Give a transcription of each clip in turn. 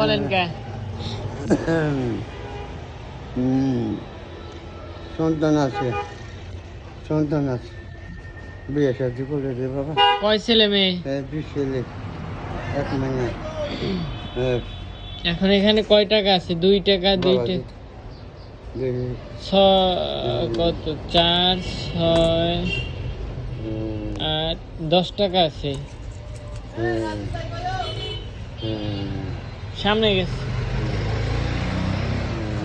বলেন কে? সন্তান আছে। সন্তান আছে। বিয়ে শাদি করে দে বাবা। কয় ছেলে মেয়ে? দুই ছেলে। এক মেয়ে। হ্যাঁ। এখন এখানে কয় টাকা আছে? দুই টাকা দুই টাকা ছয় কত? চার ছয় আট দশ টাকা আছে। হুম, হুম, সামনে গেছে।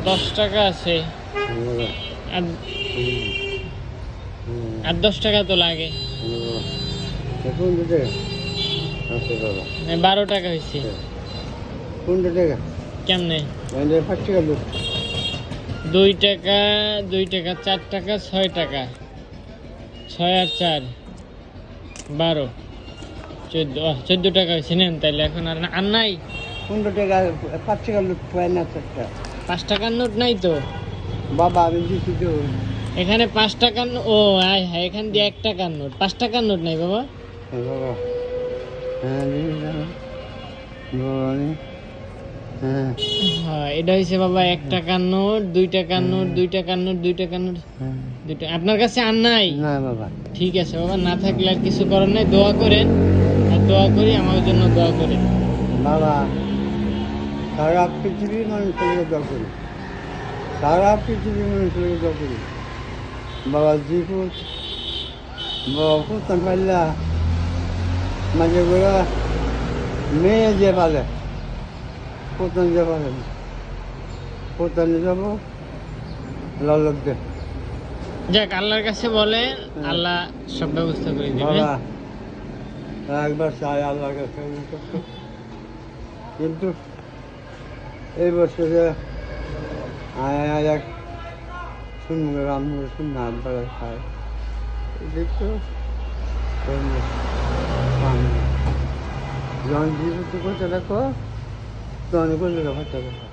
দশ টাকা আছে। আর দশ টাকা তো লাগে। বারো টাকা হয়েছে। কোন টাকা কেমনে? পাঁচ টাকা দুই টাকা দুই টাকা, চার টাকা, ছয় টাকা। ছয় আর চার, বারো। চোদ্দ চোদ্দ টাকা হয়েছে নেন তাইলে। এখন আর আর নাই। কোন টাকা পাঁচ টাকা লোক পায় না চারটা। পাঁচ টাকার নোট নাই তো? বাবা আমি দিচ্ছি তো। এখানে পাঁচ টাকার ও হ্যাঁ হ্যাঁ এখান দিয়ে এক টাকার নোট। পাঁচ টাকার নোট নাই বাবা? হ্যাঁ, বাবা। হ্যাঁ। হ্যাঁ। হ্যাঁ এটা হয়েছে বাবা এক টাকার নোট দুই টাকার নোট দুই টাকার নোট দুই টাকার নোট হ্যাঁ। দুইটা আপনার কাছে আর নাই? না বাবা। ঠিক আছে বাবা না থাকলে আর কিছু করার নাই। দোয়া করেন আর দোয়া করি আমার জন্য দোয়া করেন। বাবা। সারা পৃথিবীর মানুষের দোয়া করি। সারা পৃথিবীর মানুষের দোয়া করি। বাবা জিপুর বাবা কোথায় পাইলা মাঝে করে মেয়ে যে পালে কোথায় যে পালে কোথায় যাব ললক দে যাক আল্লাহর কাছে বলে আল্লাহ সব ব্যবস্থা করে দিবে। একবার চাই আল্লাহর কাছে। কিন্তু এই বছরে এক শুনব রামপুর শুন নাম পড়ে খায় যখন করতে দেখো তখন করলে ভাষা দেখো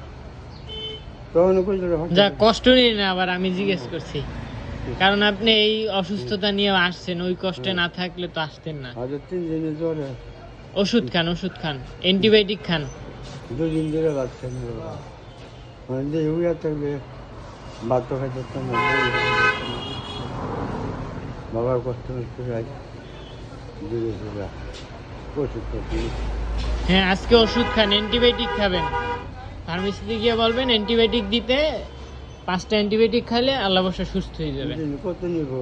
তখন করলে ভাষা যাক কষ্ট নিয়ে না আবার আমি জিজ্ঞেস করছি। কারণ আপনি এই অসুস্থতা নিয়ে আসছেন ওই কষ্টে না থাকলে তো আসতেন না। জ্বরে। ওষুধ খান ওষুধ খান অ্যান্টিবায়োটিক খান। দুদিন ধরে বাচ্চা মানে যে থাকলে ভাত খাইতে বাবার কষ্ট মষ্ট যাই দূরে দূরে ওষুধ হ্যাঁ আজকে ওষুধ খান অ্যান্টিবায়োটিক খাবেন। ফার্মেসিতে গিয়ে বলবেন অ্যান্টিবায়োটিক দিতে পাঁচটা অ্যান্টিবায়োটিক খাইলে আল্লাহ বসা সুস্থ হয়ে যাবে। কত নিব?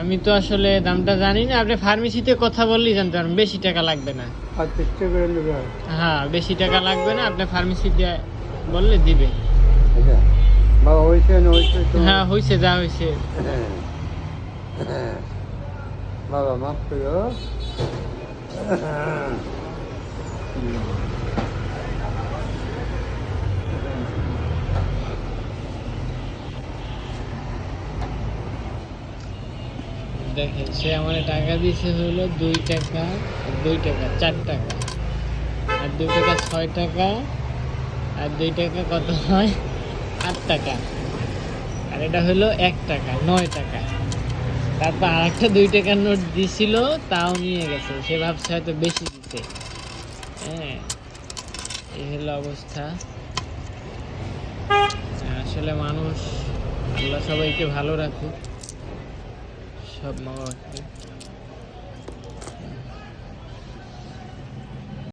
আমি তো আসলে দামটা জানি না। আপনি ফার্মেসিতে কথা বললেই জানতে পারবেন বেশি টাকা লাগবে না। হ্যাঁ বেশি টাকা লাগবে না আপনি দিয়ে বললে দিবে বাবা হয়েছে না হয়েছে হ্যাঁ হয়েছে যা হয়েছে হ্যাঁ। হ্যাঁ। বাবা মাফ করো দেখেন, সে আমার টাকা দিয়েছে হলো দুই টাকা দুই টাকা, চার টাকা। আর দুই টাকা ছয় টাকা, আর দুই টাকা কত হয়? আট টাকা। আর এটা হলো এক টাকা, নয় টাকা। তারপর আর একটা দুই টাকার নোট দিছিল, তাও নিয়ে গেছে। সে ভাবছে হয়তো বেশি দিতে হ্যাঁ এই হলো অবস্থা। আসলে মানুষ, আল্লাহ সবাইকে ভালো রাখুক। সব মা বাবাকে